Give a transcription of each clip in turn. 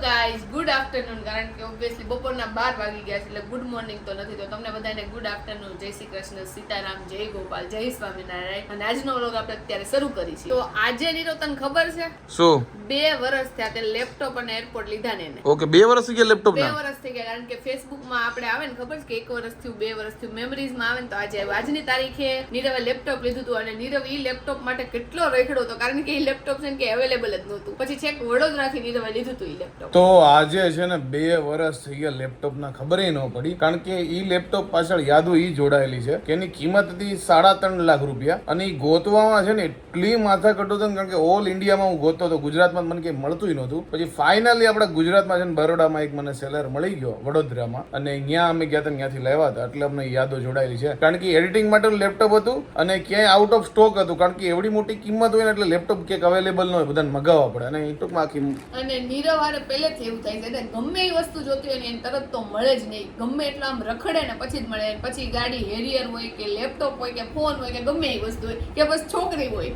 guys. Guys good afternoon કારણ કે obviously બપોરના બાર વાગી ગયા છે એટલે ગુડ મોર્નિંગ તો નથી. તો તમને બધાને ગુડ આફ્ટરનૂન જય શ્રી કૃષ્ણ સીતારામ જય ગોપાલ જય સ્વામિનારાયણ. અને આજનો વ્લોગ આપણે અત્યારે શરૂ કરી છે. તો આજે નીરો તને ખબર છે? શું? બે વર્ષ થયા તે લેપટોપ અને એરપોર્ટ લીધા ને એને. ઓકે બે વર્ષ થઈ ગયા લેપટોપ બે વર્ષ થઈ ગયા કારણ કે ફેસબુકમાં આપણે આવે ને ખબર છે કે એક વર્ષ થયું બે વર્ષ થયું મેમરીઝમાં આવે ને તો આજે આવ્યું. આજની તારીખે નીરવે લેપટોપ લીધું હતું અને નીરવ ઈ લેપટોપ માટે કેટલો રેખડો હતો કારણ કે ઈ લેપટોપ છે ને કે અવેલેબલ જ નહોતું. પછી છેક વડોદરાથી નીરવે લીધું હતું ઈ લેપટોપ તો આજે છે ને બે વર્ષ થઈ ગયા લેપટોપના ખબર ન પડી, કારણ કે એ લેપટોપ પાછળ યાદો એ જોડાયેલી છે કે એની કિંમત હતી સાડા ત્રણ લાખ રૂપિયા અને એ ગોતવામાં છે ને એટલી માથા કટો હતો કારણ કે ઓલ ઇન્ડિયામાં હું ગોતતો હતો, ગુજરાતમાં મને કંઈ મળતું નહોતું. પછી ફાઇનલી આપણે ગુજરાતમાં છે ને બરોડામાં એક મને સેલર મળી ગયો વડોદરામાં અને ત્યાં અમે ગયા હતા ત્યાંથી લાવ્યા હતા, એટલે અમને યાદો જોડાયેલી છે. કારણ કે એડિટિંગ માટેનું લેપટોપ હતું અને ક્યાંય આઉટ ઓફ સ્ટોક હતું, કારણ કે એવડી મોટી કિંમત હોય ને એટલે લેપટોપ ક્યાંક અવેલેબલ ન હોય, બધાને મગાવવા પડે અને ટૂંકમાં આખી અને નીરવ હારે એવું થાય છે. એટલે ગમે એ વસ્તુ જોતી હોય ને એને તરત તો મળે જ નહીં. ગમે એટલા આમ રખડે ને પછી જ મળે. પછી ગાડી હેરિયર હોય કે લેપટોપ હોય કે ફોન હોય કે ગમે એ વસ્તુ હોય કે બસ છોકરી હોય.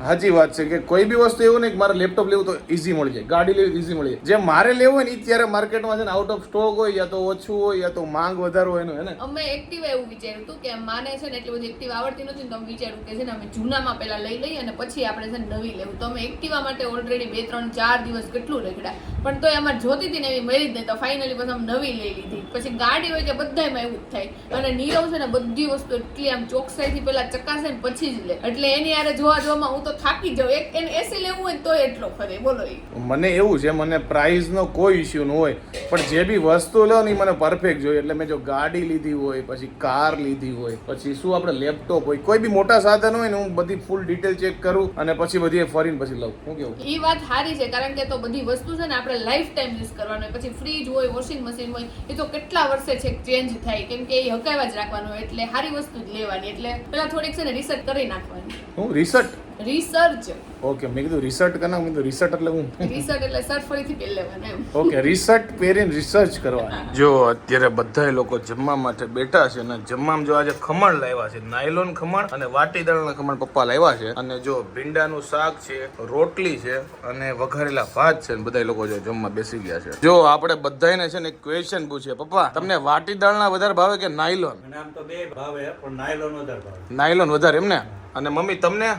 સાચી વાત છે કે કોઈ બી વસ્તુ એવું નહીં કે મારે લેપટોપ લેવું તો ઈઝી મળી જાય, ગાડી લેવી ઈઝી મળી જાય. જે મારે લેવું હોય ને ત્યારે માર્કેટમાં છે ને આઉટ ઓફ સ્ટોક હોય યા તો ઓછું હોય યા તો માંગ વધારે હોય એનું, હે અમે એક્ટિવા એવું વિચાર્યું હતું કે માને છે ને એટલી બધી એક્ટિવા આવડતી નથી તો અમે વિચાર્યું કે છે ને અમે જૂનામાં પહેલા લઈ લઈએ અને પછી આપણે છે ને નવી લેવું. તો અમે એક્ટિવા માટે ઓલરેડી બે, ત્રણ, ચાર દિવસ કેટલું રખડ્યા. પણ તોય અમારે જોતી હતી ને એવી મળી જ નહીં, તો ફાઇનલી પછી અમે નવી લઈ લીધી. પછી ગાડી હોય કે બધામાં એવું જ થાય. અને નીરવ છે ને બધી વસ્તુ એટલી આમ ચોકસાઈથી પહેલા ચકાસે ને પછી જ લે. એટલે એની યારે જોવા જોવામાં હું તો થાકી જાઉં. એક એને એસી લેવું હોય તો એટલો ફરે બોલો એ. મને એવું છે મને પ્રાઇઝનો કોઈ ઇશ્યુ ન હોય. પણ જે બી વસ્તુ લો ને મને પરફેક્ટ જોઈએ. એટલે મેં જો ગાડી લીધી હોય પછી કાર લીધી હોય પછી શું આપણે લેપટોપ હોય કોઈ બી મોટા સાધન હોય ને હું બધી ફૂલ ડિટેલ ચેક કરું અને પછી બધી ફરીને પછી લઉં. હું કેવું? ઈ વાત સારી છે કારણ કે તો બધી વસ્તુ છે ને આપણે લાઈફ ટાઈમ યુઝ કરવાનું હોય. પછી ફ્રીજ હોય વોશિંગ મશીન હોય એ તો કેટલા વર્ષે છે ચેન્જ થાય? કેમ કે એ હકાવા જ રાખવાનું એટલે સારી વસ્તુ જ લેવાની. એટલે પેલા થોડીક છે ને રિસર્ચ કરી નાખવાની. હું રિસર્ચ રિસર્ચ ઓકે મેં કીધું રિસર્ચ કરના મેં કીધું રિસર્ચ એટલે હું? રિસર્ચ એટલે સર્ચ ફરીથી પહેરી લેવાનું એમ. ઓકે રિસર્ચ પહેરીને રિસર્ચ કરવા જો અત્યારે બધા લોકો જમવા માટે બેઠા છે અને જમવામાં જો આજે ખમણ લાવ્યા છે નાયલોન ખમણ અને વાટી દાળના ખમણ પપ્પા લાવ્યા છે. અને જો ભીંડાનું શાક છે રોટલી છે અને વઘારેલા ભાત છે ને બધા લોકો જો જમવા બેસી ગયા છે. જો આપણે બધાને છે ને એક ક્વેશ્ચન પૂછીએ. પપ્પા તમને વાટી દાળના વધારે ભાવે કે નાયલોન? મને આમ તો બે ભાવે પણ નાયલોન વધારે ભાવે. નાયલોન વધારે એમ ને? અને મમ્મી તમને?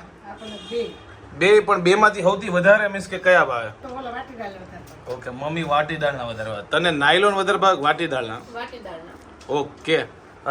બે. પણ બે માંથી સૌથી વધારે મીન્સ કે કયા ભાવે? ઓકે મમ્મી વાટી દાળના વધારે ભાવે. તને નાયલોન વધારે ભાગ કે વાટી દાળના? વાટી દાળના. ઓકે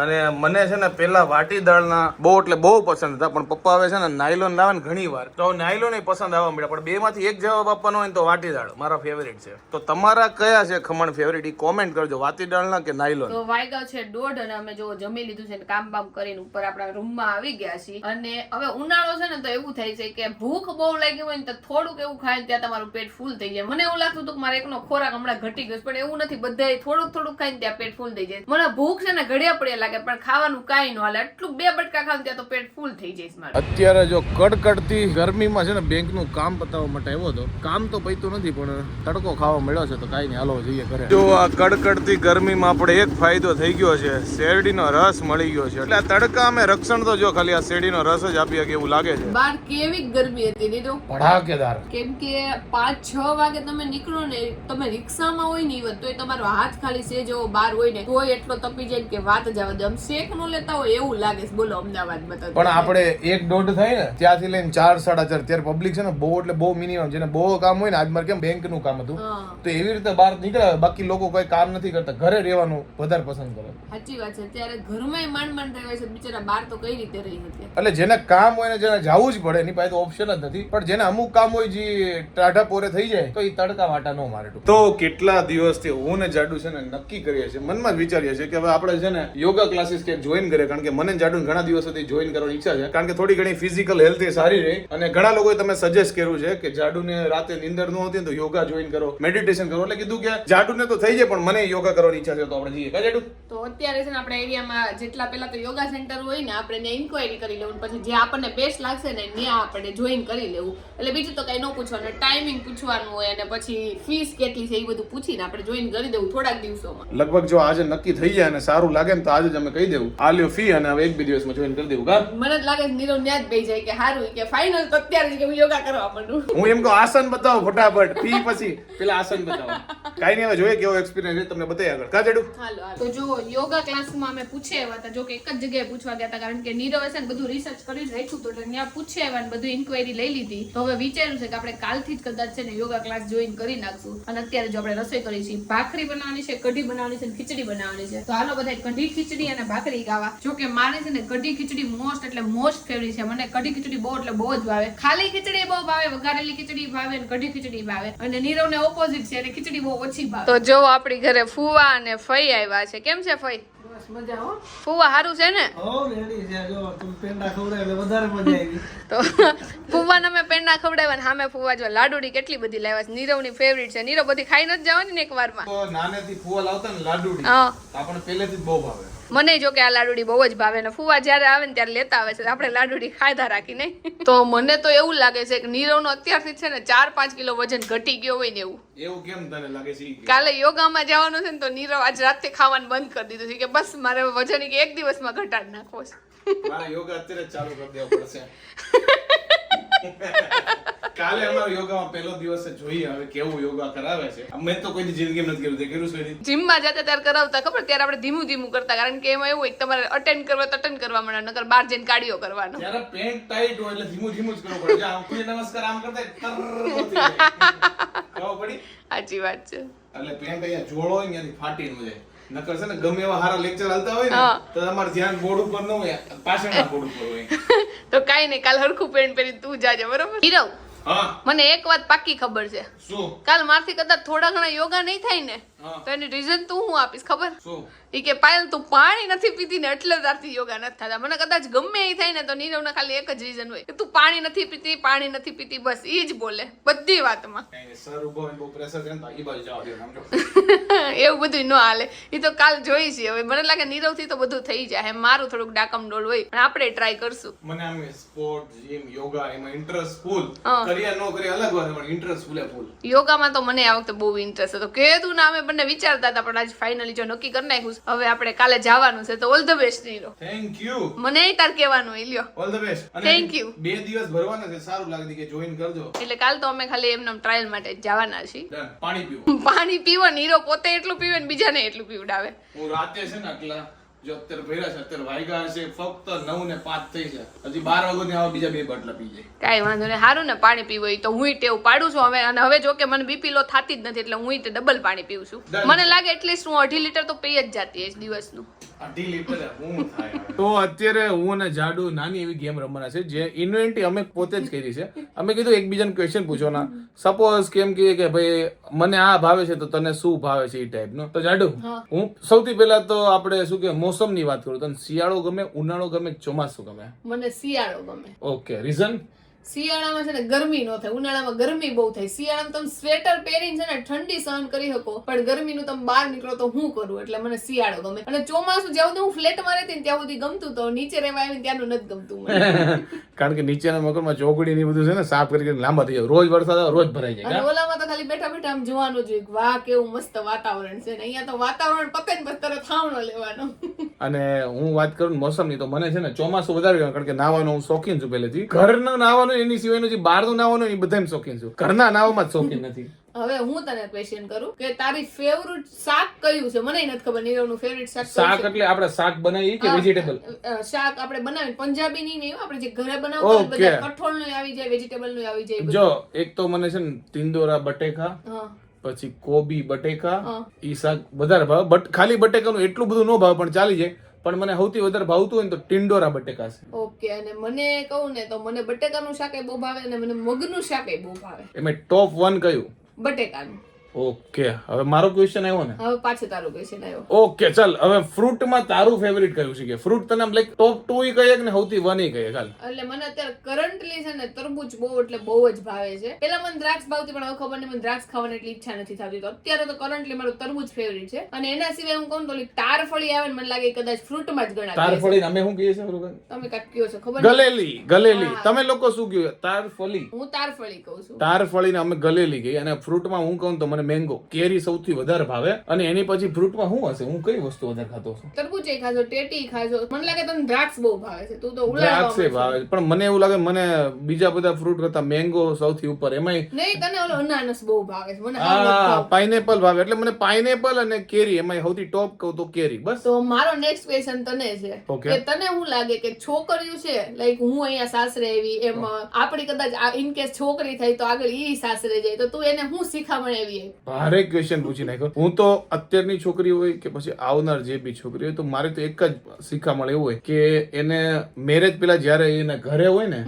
અને મને છે ને પેલા વાટી દાળના બહુ એટલે બહુ પસંદ હતા, પણ પપ્પા હવે છે ને નાયલોન લાવે ને ઘણી વાર. તો નાયલોન પસંદ આવવા મળ્યા પણ બે માંથી એક જવાબ આપવાનો હોય તો વાટી દાળ, મારા ફેવરેટ છે. તો તમારા કયા છે ખમણ ફેવરેટ એ કોમેન્ટ કરજો, વાટી દાળના કે નાયલોન? તો વાયગા છે દોઢ અને અમે જો જમી લીધું છે ને કામ બામ કરીને ઉપર આપણા રૂમમાં આવી ગયા છીએ. અને હવે ઉનાળો છે ને તો એવું થાય છે કે ભૂખ બહુ લાગી હોય ને તો થોડુંક એવું ખાય ત્યાં તમારું પેટ ફૂલ થઈ જાય. મને એવું લાગતું હતું કે મારે એકનો ખોરાક હમણાં ઘટી ગયો. પણ એવું નથી. બધાય થોડુંક થોડુંક ખાઈને ત્યાં પેટ ફૂલ થઈ જાય. મને ભૂખ છે ને ઘડિયા પડ્યા લાગે પણ ખાવાનું કાંઈ ન હાલે. એટલું બે બટકા ખાવ ત્યાં તો પેટ ફૂલ થઈ જાય મારું. અત્યારે જો કડકડતી ગરમીમાં છે ને બેંકનું કામ પતાવવા માટે આવ્યો હતો. કામ તો પૈતું નથી પણ તડકો ખાવા મળ્યો છે તો કાંઈ નહીં હાલો જઈએ ઘરે. જો આ કડકડતી ગરમીમાં આપણે એક ફાયદો થઈ ગયો છે શેરડીનો રસ મળી ગયો છે. એટલે આ તડકા અમે રક્ષણ તો જો ખાલી આ શેરડીનો રસ જ આપી કે એવું લાગે છે. બહાર કેવી ગરમી હતી નીરવ ભડાકેદાર કેમ કે પાંચ છ વાગે તમે નીકળો ને તમે રિક્ષામાં હોય નહીં તોય તમારો હાથ ખાલી છે જો બહાર હોય ને તોય એટલો તપી જાય કે વાત જ આવવા દે આમ શેક નો લેતા હોય એવું લાગે છે. બોલો અમદાવાદમાં તો પણ આપણે એક દોઢ થાય ને ત્યાંથી લઈને ચાર સાડા ચાર. ત્યારે પબ્લિક છે ને બહુ એટલે બહુ મિનિમમ જેને બહુ કામ હોય ને આજ મારે કેમ બેંકનું કામ હતું? તો એવી રીતે બહાર નીકળે બાકી લોકો કોઈ કામ નથી કરતા. ઘરે રહેવાનું વધારે પસંદ કરે. સાચી વાત છે. ત્યારે ઘરમાં માંડ માંડ રહેવાય છે. બિચારા બહાર તો કઈ રીતે રહી હતી એટલે જેને કામ હોય ને જેને જવું જ પડે એની પાસે તો ઓપ્શન જ નથી. પણ જેને અમુક કામ હોય જે ટાઢા પોરે થઈ જાય તો એ તડકા વાટા ન મારે તો કેટલા દિવસથી હું ને જાડુ છે ને નક્કી કરીએ છીએ મનમાં જ વિચારીએ છીએ કે હવે આપણે છે ને યોગા ક્લાસીસ કે જોઈન કરે કારણ કે મને જાડું ઘણા દિવસોથી જોઈન કરવાની ઈચ્છા છે કારણ કે થોડી ઘણી ફિઝિકલ હેલ્થ એ સારી રહે. અને ઘણા લોકોએ તમે સજેસ્ટ કર્યું છે કે જાડુને રાતે નીંદર ન હોતી તો યોગા જોઈન કરો મેડિટેશન કરો. એટલે કીધું કે જાડુને તો થઈ જાય પણ મને યોગા કરવાની ઈચ્છા છે તો આપણે જઈએ. કા જાડુ? તો અત્યારે છે ને આપણા એરિયામાં જેટલા પેલા તો યોગા સેન્ટર હોય ને આપણે ઇન્ક્વાયરી કરી લેવું પછી જે આપણને બેસ્ટ લાગશે ને ત્યાં આપણે જોઈન કરી લેવું. એટલે બીજું તો કઈ ન પૂછવાનું ટાઈમિંગ પૂછવાનું હોય અને પછી ફીસ કેટલી છે એ બધું પૂછીને આપણે જોઈન કરી દેવું થોડાક દિવસોમાં. લગભગ જો આજે નક્કી થઈ જાય અને સારું લાગે ને તો આજે આજે જ અમે કહી દેવું. આ લ્યો ફી અને હવે એક બે દિવસમાં જોઈન કરી દેવું કા મને જ લાગે નીરવ ન્યાજ જ જાય કે હારું કે ફાઇનલ તો અત્યારે કે હું યોગા કરવા માંડું. હું એમ કહું આસન બતાવો ફટાફટ ફી પછી પેલા આસન બતાવો. કાઈ નહીં હવે જોઈએ કેવો એક્સપિરિયન્સ છે તમને બતાવી આગળ. કા જેડુ? હાલો હાલો. તો જો યોગા ક્લાસમાં અમે પૂછે એવા હતા. જો કે એક જ જગ્યાએ પૂછવા ગયા હતા કારણ કે નીરવ છે ને બધું રિસર્ચ કરી રાખ્યું તો ત્યાં પૂછે એવા ને બધું ઇન્ક્વાયરી લઈ લીધી. તો હવે વિચાર્યું છે કે આપણે કાલથી જ કદાચ છે ને યોગા ક્લાસ જોઈન કરી નાખશું. અને અત્યારે જો આપણે રસોઈ કરી છે ભાખરી બનાવવાની છે કઢી બનાવવાની છે ખીચડી બનાવવાની છે. તો હાલો બધા કઢી ખીચડી અને ભાખરી ખાવા જો કે મારે છે ને કઢી ખીચડી મોસ્ટ એટલે મોસ્ટ ફેવરિટ છે. મને કઢી ખીચડી બહુ એટલે બહુ જ ભાવે. ખાલી ખીચડી બહુ ભાવે વઘારેલી ખીચડી ભાવે અને કઢી ખીચડી ભાવે. અને નીરવ ને ઓપોઝિટ છે અને ખીચડી બહુ ઓછી ભાવે. તો જો આપણી ઘરે ફુવા અને ફઈ આવ્યા છે. કેમ છે ફઈ? બસ મજા હો. ફુવા સારું છે ને? હો રેડી છે. જો તમે પેંડા ખવડાવે એટલે વધારે મજા આવી તો ફુવાને અમે પેંડા ખવડાવ્યા સામે ફુવા જો લાડુડી કેટલી બધી લાવ્યા છે. નીરવની ફેવરિટ છે. નીરવ બધી ખાઈ નથી જવાની ને એક વારમાં. તો નાનેથી ફુવા લાવતા ને લાડુડી. આપણને પહેલેથી જ બહુ ભાવે. મને જો કે આ લાડુડી બહુ જ ભાવે ને ફુવા જ્યારે આવે ને ત્યારે લેતા આવે છે. આપણે લાડુડી ખાધા રાખી નહીં તો મને તો એવું લાગે છે કે નીરવનો અત્યારથી છે ને ચાર પાંચ કિલો વજન ઘટી ગયો હોય ને એવું. એવું કેમ તને લાગે છે કાલે યોગામાં જવાનું છે ને તો નીરવ આજ રાતે ખાવાનું બંધ કરી દીધું છે કે બસ મારે વજન એક દિવસમાં ઘટાડી નાખવો છે. મારે યોગા અત્યારે ચાલુ કરી દેવો પડશે. કાલે અમારો યોગામાં પહેલો દિવસ જોઈએ હવે કેવું યોગા કરાવે છે. મેં તો કોઈ જિંદગી નથી કર્યું કર્યું છે? જીમમાં જતા ત્યારે કરાવતા ખબર? ત્યારે આપણે ધીમું ધીમું કરતા. કારણ કે એમાં એવું હોય તમારે અટેન્ડ કરવા તો અટેન્ડ કરવા મળે નકર બહાર જઈને કાર્ડિયો કરવાનો. જ્યારે પેન્ટ ટાઈટ હોય એટલે ધીમું ધીમું જ કરવું પડે. જો આમ સૂર્ય નમસ્કાર આમ કરતા તરત ખબર પડી? સાચી વાત છે. એટલે પેન્ટ અહીંયા જોડો હોય ત્યાંથી ફાટી ન જાય. નકર છે ને ગમે એવા સારા લેક્ચર હાલતા હોય ને તો તમારે ધ્યાન બોર્ડ ઉપર ન હોય પાછળના બોર્ડ ઉપર હોય. તો કાઈ નહીં કાલ હરખું પેન્ટ પહેરી તું જાજે બરોબર? હીરવ મને એક વાત પાક્કી ખબર છે. શું? કાલ મારથી કદાચ થોડા ઘણા યોગા નહીં થાય ને તો એની રીઝન તું હું આપીશ ખબર? ઈ કે પાયલ તું પાણી નથી પીતી ને એટલે તારથી યોગા નથી થતા. મને કદાચ ગમે એ થાય ને તો નીરવને ખાલી એક જ રીઝન હોય કે તું પાણી નથી પીતી પાણી નથી પીતી બસ એ જ બોલે. બધી વાતમાં. તો એ. એવું બધું ન હાલે. એ તો કાલ જોઈ છે. હવે મને લાગે નીરવથી તો બધું થઈ જાય. મારું થોડુંક ડાકમ ડોલ હોય. પણ આપણે ટ્રાય કરશું. મને આમ સ્પોર્ટ જીમ યોગા એમાં ઇન્ટરેસ્ટ ફૂલ કરિયર નો કરી અલગ વાત પણ ઇન્ટરેસ્ટ ફૂલે ફૂલ યોગામાં તો મને આ વખતે બહુ ઇન્ટરેસ્ટ હતો. કેતું ના અમે બંને વિચારતા હતા પણ આજ ફાઇનલી જો નક્કી કરી નાખ્યું છે. હવે આપણે કાલે જવાનું છે તો all the best નીરો thank you મને તાર કહેવાનું લ્યો all the best thank you બે દિવસ ભરવાના છે સારું લાગે કે જોઈન કરજો. એટલે કાલ તો અમે ખાલી એમને ટ્રાયલ માટે જવાના છીએ. પાણી પીવો. પાણી પીવો નીરો પોતે એટલું પીવે ને બીજાને એટલું પીવડાવે. હું રાતે છે ને જો અત્યારે ભર્યા છે અત્યારે વાગ્યા છે ફક્ત નવ ને પાંચ થઈ છે. હજી બાર વાગ્યા આવા બીજા બે બાટલા પી જાય. કાંઈ વાંધો નહીં. સારું ને પાણી પીવું હોય તો હું ટેવ પાડું છું હવે. અને હવે જો કે મને બીપી લો થતી જ નથી એટલે હું તે ડબલ પાણી પીવું છું. મને લાગે એટલીસ્ટ હું અઢી લીટર તો પી જ જાતી દિવસનું. અઢી લીટર હું થાય. તો અત્યારે હું અને જાડુ નાની એવી ગેમ રમવાના છે જે ઇન્વેન્ટી અમે પોતે જ કરી છે. અમે કીધું એકબીજાને ક્વેશ્ચન પૂછવાના. સપોઝ કેમ કે કે ભાઈ મને આ ભાવે છે તો તને શું ભાવે છે એ ટાઈપનો તો જાડુ હું. સૌથી પહેલા તો આપણે શું કે મોસમની વાત કરું. તને શિયાળો ગમે ઉનાળો ગમે ચોમાસું ગમે? મને શિયાળો ગમે. ઓકે રીઝન શિયાળામાં છે ને ગરમી ન થાય ઉનાળામાં ગરમી બહુ થાય. શિયાળામાં તમે સ્વેટર પહેરીને છે ને ઠંડી સહન કરી શકો પણ ગરમીનું તમે બહાર નીકળો તો હું કરું? એટલે મને શિયાળો ગમે. અને ચોમાસું જ્યાં સુધી હું ફ્લેટમાં રહેતી ત્યાં સુધી ગમતું તો નીચે રહેવા આવીને ત્યાંનું નથી ગમતું કારણ કે નીચેના મગરમાં ચોકડી ને બધું છે ને સાફ કરી લાંબા થઈ જાય. રોજ વરસાદ રોજ ભરાઈ જાય. અને ઓલામાં તો ખાલી બેઠા બેઠા આમ જોવાનું જોઈએ વાહ કેવું મસ્ત વાતાવરણ છે ને. અહીંયા તો વાતાવરણ પતે ને પછી તરત થાવણો લેવાનો. અને હું વાત કરું ને મોસમની તો મને છે ને ચોમાસું વધારે કારણ કે નાવાનો હું શોખીન છું પહેલેથી. ઘરનું નાવાનું એની સિવાયનું જે બહારનું નાવાનું એ બધામાં શોખીન છું. ઘરના નાવામાં જ શોખીન નથી. હવે હું તને ક્વેશ્ચન કરું કે તારી ફેવરિટ શાક કયું છે? મને નથી ખબર નીરવનું ફેવરિટ શાક શાક એટલે આપણે શાક બનાવીએ કે વેજીટેબલ શાક આપણે બનાવીએ પંજાબી ની નહીં આપણે જે ઘરે બનાવો બધા કઠોળનું આવી જાય વેજીટેબલનું આવી જાય. જો એક તો મને છે ને તિંદોરા બટેકા પછી કોબી બટેકા ઈ શાક વધારે ભાવ. બટ ખાલી બટેકાનું એટલું બધું ન ભાવ પણ ચાલી જાય. પણ મને સૌથી વધારે ભાવતું હોય ને તો ટિંડોરા બટેકા છે. ઓકે અને મને કહું ને તો મને બટેકાનું શાક એ બહુ ભાવે અને મને મગનું શાક બહુ ભાવે. એમાં ટોપ વન કયું? બટેકાનું. ઓકે હવે મારો ક્વેશ્ચન આવ્યો ને? હવે પાછો તારો ક્વેશ્ચન આવ્યો. ઓકે ચાલ હવે ફ્રૂટમાં તારું ફેવરિટ કયું છે કે? ફ્રૂટ તને લાઈક ટોપ 2 ઈ કહીએ કે ને સૌથી વન ઈ કહીએ? ચાલ. એટલે મને અત્યારે કરન્ટલી છે ને તરબૂચ બહુ એટલે બહુ જ ભાવે છે. પેલા મને દ્રાક્ષ ભાવતી પણ હવે ખબર નહીં મને દ્રાક્ષ ખાવાની એટલી ઈચ્છા નથી થતી. તો અત્યારે તો કરન્ટલી મારું તરબૂચ ફેવરિટ છે. અને એના સિવાય હું કહું તો તારફળી આવે ને મને લાગે કદાચ ફ્રૂટમાં જ ગણાય તારફળી અમે શું કહીએ છીએ? તમે કાક કયો છો ખબર ગલેલી ગલેલી. તમે લોકો શું કહ્યું તારફળી. હું તારફળી કહું છું. તારફળીને અમે ગલેલી કહીએ. અને ફ્રૂટમાં હું કહું તો મને મેંગો કેરી સૌથી વધારે ભાવે અને એની પછી ફ્રૂટમાં શું હશે? હું કઈ વસ્તુ વધારે ખાતો છું? તરબૂચ ખાજો ટેટી ખાજો. મને લાગે તને દ્રાક્ષ બહુ ભાવે છે. તું તો દ્રાક્ષ ભાવે છે. પણ મને એવું લાગે મને બીજા બધા ફ્રૂટ કરતા મેંગો સૌથી ઉપર. એમાંય નહીં તને ઓલો અનાનસ બહુ ભાવે છે. મને હા પાઇનેપલ ભાવે. એટલે મને પાઇનેપલ અને કેરી એમાં સૌથી ટોપ કહું તો કેરી. બસ. તો મારો નેક્સ્ટ ક્વેશ્ચન તને છે. કે તને શું લાગે કે છોકરીઓ છે લાઈક હું અહીંયા સાસરે આવી એમ આપણી કદાચ ઇન કેસ છોકરી થઈ તો આગળ ઈ સાસરે જાય તો તું એને શું શીખામણ એવી? ભારે ક્વેશ્ચન પૂછી નાખ્યો હું તો અત્યારની છોકરી હોય કે પછી આવનાર જે બી છોકરી હોય, તો મારે તો એક જ શીખામણ એવું હોય કે એને મેરેજ પેલા જ્યારે એના ઘરે હોય ને.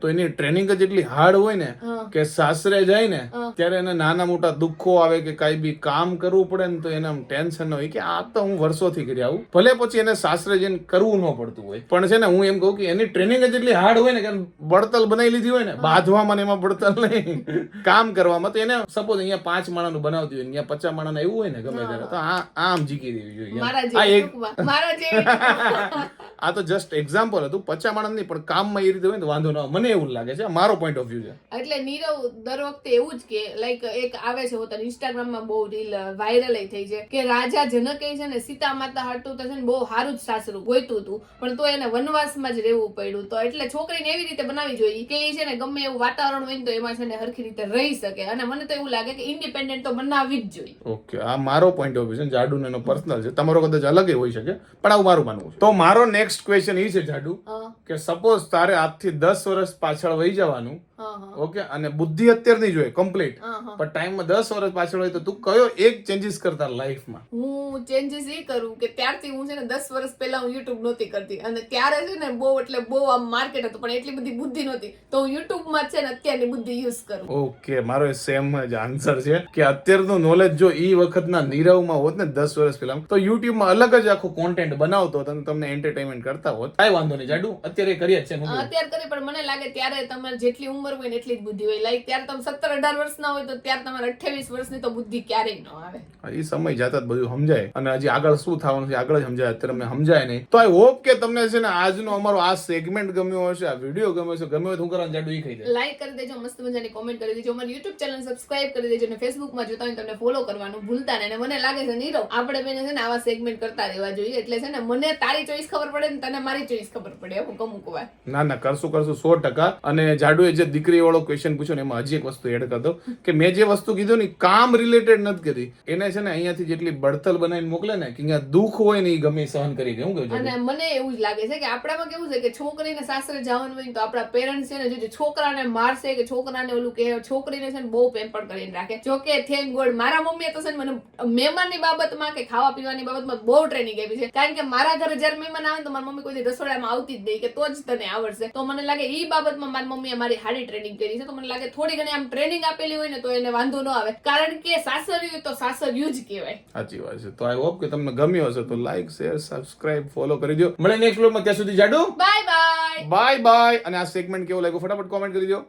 તો એની ટ્રેનિંગ જ એટલી હાર્ડ હોય ને કે સાસરે જાય ને ત્યારે એને નાના મોટા દુઃખો આવે કે કાંઈ બી કામ કરવું પડે ને તો એને આમ ટેન્શન હોય કે આ તો હું વર્ષોથી કરી આવું. ભલે પછી એને સાસરે જઈને કરવું ન પડતું હોય. પણ છે ને હું એમ કહું કે એની ટ્રેનિંગ જ એટલી હાર્ડ હોય ને કે બળતલ બનાવી લીધી હોય ને બાંધવામાં ને એમાં બળતલ નહીં. કામ કરવામાં તો એને સપોઝ અહીંયા પાંચ માણાનું બનાવતી હોય અહીંયા પચાસ માણાનું એવું હોય ને ગમે ત્યારે તો આ આમ જીકી દેવી જોઈએ. આ એક. આ તો જસ્ટ એક્ઝામ્પલ હતું પચાસ માણસ નહીં પણ કામમાં એ રીતે હોય ને વાંધો ન આવે. મને એવું લાગે છે. મારો પોઈન્ટ ઓફ વ્યૂ છે. એટલે નીરવ દર વખતે એવું જ કે લાઈક એક આવે છે હોતા ઇન્સ્ટાગ્રામમાં બહુ રીલ વાયરલ થઈ છે કે રાજા જનકે છે ને સીતા માતા હાટું તો છે ને બહુ સારું જ સાસરું ગોઈતું હતું પણ તો એને વનવાસમાં જ રહેવું પડ્યું તો એટલે છોકરીને એવી રીતે બનાવી જોઈએ કે એ છે ને ગમે એવું વાતાવરણ હોય ને તો એમાં છે ને હરખી રીતે રહી શકે. અને મને તો એવું લાગે કે ઇન્ડિપેન્ડન્ટ તો બનાવી જ જોઈએ. ઓકે આ મારો પોઈન્ટ ઓફ વ્યૂ છે જાડુ એનો પર્સનલ છે. તમારો કદાચ અલગ હોઈ શકે પણ આવું મારું માનવું છે. તો મારો નેક્સ્ટ ક્વેશ્ચન એ છે જાડુ કે સપોઝ તારે આજથી દસ વર્ષ પાછળ વહી જવાનું. ઓકે અને બુદ્ધિ અત્યારની જોઈએ કમ્પ્લીટ પણ ટાઈમમાં દસ વર્ષ પાછળ હોય તો તું કયો એક ચેન્જીસ કરતા લાઈફમાં હું ચેન્જીસ એ કરું કે ત્યારથી હું છે ને દસ વર્ષ પહેલા હું યુટ્યુબ નહોતી કરતી. અને ત્યારે છે ને બહુ એટલે બહુ આમ માર્કેટ હતું પણ એટલી બધી બુદ્ધિ નહોતી. તો હું યુટ્યુબમાં જ છે ને અત્યારની બુદ્ધિ યુઝ કરું. ઓકે મારો સેમ જ આન્સર છે કે અત્યારનું નોલેજ જો ઈ વખતના નીરવમાં હોત ને દસ વર્ષ પહેલા તો યુટ્યુબમાં અલગ જ આખું કોન્ટેન્ટ બનાવતો હતો તમને એન્ટરટેનમેન્ટ કરતા હોત. કાંઈ વાંધો નહીં જાડુ. અત્યારે કરીએ જ છે અત્યારે કરી પણ મને લાગે ત્યારે તમારે જેટલી ઉંમર હોય ને એટલી જ બુદ્ધિ હોય. લાઈક ત્યારે તમે સત્તર અઢાર વર્ષના હોય તો ત્યારે તમારે અઠ્યાવીસ વર્ષની તો બુદ્ધિ ક્યારેય ન આવે. એ સમય જતા બધું સમજાય. અને હજી આગળ શું થવાનું છે આગળ જ સમજાય. અત્યારે સમજાય નહીં. તો આઈ હોપ કે તમને છે ને આજનો અમારો આ સેગમેન્ટ ગમ્યો હશે આ વીડિયો ગમ્યો હશે. ગમ્યો હોય તો હું કરવાનું જાડુ એ કહી દે લાઈક કરી દેજો મસ્ત મજાની કોમેન્ટ કરી દેજો. અમારી યુટ્યુબ ચેનલ સબસ્ક્રાઇબ કરી દેજો અને ફેસબુકમાં જોતા હોય તમને ફોલો કરવાનું ભૂલતા નહીં. અને મને લાગે છે નીરવ આપણે બેને છે ને આવા સેગમેન્ટ કરતા રહેવા જોઈએ. એટલે છે ને મને તારી ચોઈસ ખબર પડે ને તને મારી ચોઈસ ખબર પડે. એવું કમુક વાર. ના ના કરશું કરશું. સો ટકા. અને જાડુએ જે દીકરી વાળો ક્વેશ્ચન પૂછો ને એમાં હજી એક વસ્તુ એડ કરતો. કે મેં જે વસ્તુ કીધું ને કામ રિલેટેડ નથી કરી. એને છે ને અહીંયાથી જેટલી બળતલ બનાવીને મોકલે ને કે અહીંયા દુઃખ હોય ને એ ગમે સહન કરી દે હું કહું અને મને એવું જ લાગે છે કે આપણામાં કેવું છે કે છોકરીને સાસરે જવાનું હોય તો આપણા પેરેન્ટ્સ છે ને જો છોકરાને મારશે કે છોકરાને ઓલું કે છોકરીને છે ને બહુ પેમ્પર કરીને રાખે. જો કે થેન્ક ગોડ મારા મમ્મીએ તો છે ને મને મહેમાનની બાબતમાં કે ખાવા પીવાની બાબતમાં બહુ ટ્રેનિંગ આપી છે. કારણ કે મારા ઘરે જ્યારે મહેમાન આવે તો મારી મમ્મી કોઈ રસોડામાં આવતી જ નહીં, કે તો જ તને આવડશે. તો મને લાગે એ બાબતમાં મારી મમ્મીએ મારી સારી ટ્રેનિંગ કરી છે. તો મને લાગે થોડી ઘણી આમ ટ્રેનિંગ આપેલી હોય ને તો એને વાંધો ન આવે. કારણ કે સાસરિયું તો સાસરિયું જ કહેવાય. સાચી વાત છે. તો આઈ હોપ કે તમને ગમ્યો હશે તો લાઈક શેર સબસ્ક્રાઇબ ફોલો કરી દો મળે નેક્સ્ટ વ્લોગમાં ત્યાં સુધી જાડો. બાય બાય બાય બાય અને આ સેગમેન્ટ કેવો લાગ્યો? ફટાફટ કોમેન્ટ કરી દો